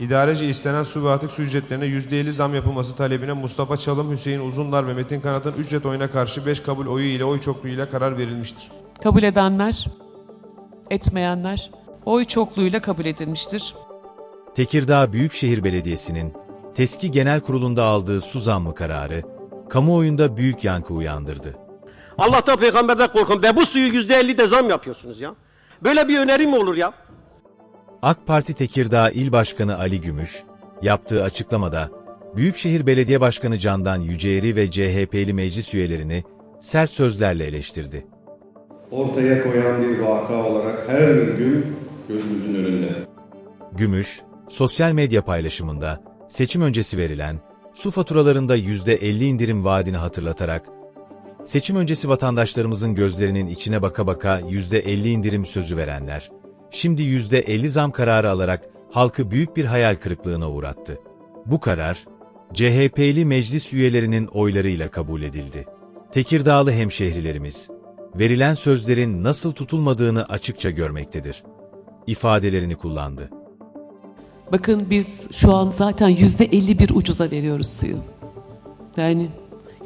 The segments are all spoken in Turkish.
İdarece istenen su ve atık su ücretlerine %50 zam yapılması talebine Mustafa Çalım, Hüseyin Uzundar ve Metin Kanat'ın ücret oyuna karşı 5 kabul oyu ile oy çokluğuyla karar verilmiştir. Kabul edenler, etmeyenler oy çokluğuyla kabul edilmiştir. Tekirdağ Büyükşehir Belediyesi'nin TESKİ Genel Kurulu'nda aldığı su zammı kararı, kamuoyunda büyük yankı uyandırdı. Allah'tan peygamberden korkun. Ve bu suyu yüzde elli de zam yapıyorsunuz ya. Böyle bir öneri mi olur ya? AK Parti Tekirdağ İl Başkanı Ali Gümüş, yaptığı açıklamada, Büyükşehir Belediye Başkanı Candan Yüceğri ve CHP'li meclis üyelerini sert sözlerle eleştirdi. ortaya koyan bir vaka olarak her gün gözümüzün önünde. Gümüş, sosyal medya paylaşımında seçim öncesi verilen su faturalarında %50 indirim vaadini hatırlatarak, seçim öncesi vatandaşlarımızın gözlerinin içine baka baka %50 indirim sözü verenler, şimdi %50 zam kararı alarak halkı büyük bir hayal kırıklığına uğrattı. Bu karar, CHP'li meclis üyelerinin oylarıyla kabul edildi. Tekirdağlı hemşehrilerimiz, verilen sözlerin nasıl tutulmadığını açıkça görmektedir. ifadelerini kullandı. Bakın biz şu an zaten yüzde 51 ucuza veriyoruz suyu. Yani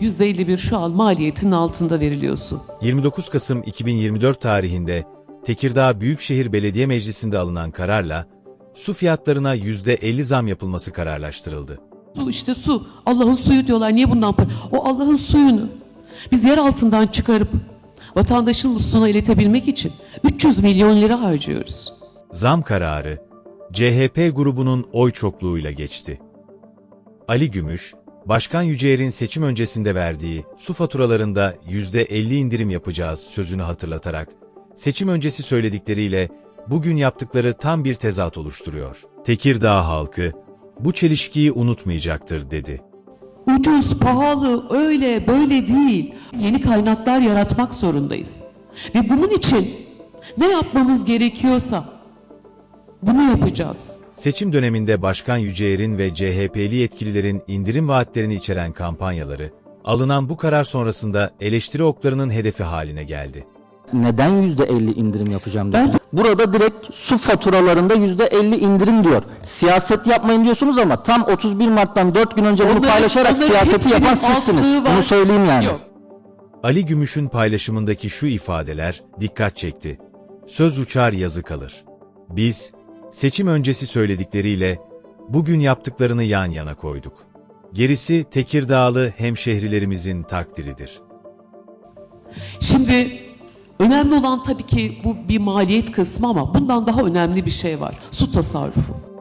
yüzde 51 şu an maliyetinin altında veriliyor su. 29 Kasım 2024 tarihinde Tekirdağ Büyükşehir Belediye Meclisi'nde alınan kararla su fiyatlarına %50 zam yapılması kararlaştırıldı. Su işte su. Allah'ın suyu diyorlar. Niye bundan para? O Allah'ın suyunu biz yer altından çıkarıp vatandaşın musluğuna iletebilmek için 300 milyon lira harcıyoruz. Zam kararı CHP grubunun oy çokluğuyla geçti. Ali Gümüş, Başkan Yüceğir'in seçim öncesinde verdiği su faturalarında %50 indirim yapacağız sözünü hatırlatarak, seçim öncesi söyledikleriyle bugün yaptıkları tam bir tezat oluşturuyor. Tekirdağ halkı bu çelişkiyi unutmayacaktır dedi. Ucuz, pahalı, öyle, böyle değil. Yeni kaynaklar yaratmak zorundayız. Ve bunun için ne yapmamız gerekiyorsa bunu yapacağız. Seçim döneminde Başkan Yüceğir'in ve CHP'li yetkililerin indirim vaatlerini içeren kampanyaları, alınan bu karar sonrasında eleştiri oklarının hedefi haline geldi. Neden %50 indirim yapacağım diyor. Ben- Burada direkt su faturalarında %50 indirim diyor. Siyaset yapmayın diyorsunuz ama tam 31 Mart'tan 4 gün önce bunu Onların- paylaşarak onların siyaseti yapan sizsiniz. aslığı var. Bunu söyleyeyim yani. Yok. Ali Gümüş'ün paylaşımındaki şu ifadeler dikkat çekti. Söz uçar yazı kalır. Biz, seçim öncesi söyledikleriyle bugün yaptıklarını yan yana koyduk. Gerisi Tekirdağlı hemşehrilerimizin takdiridir. Şimdi önemli olan tabii ki bu bir maliyet kısmı ama bundan daha önemli bir şey var. Su tasarrufu.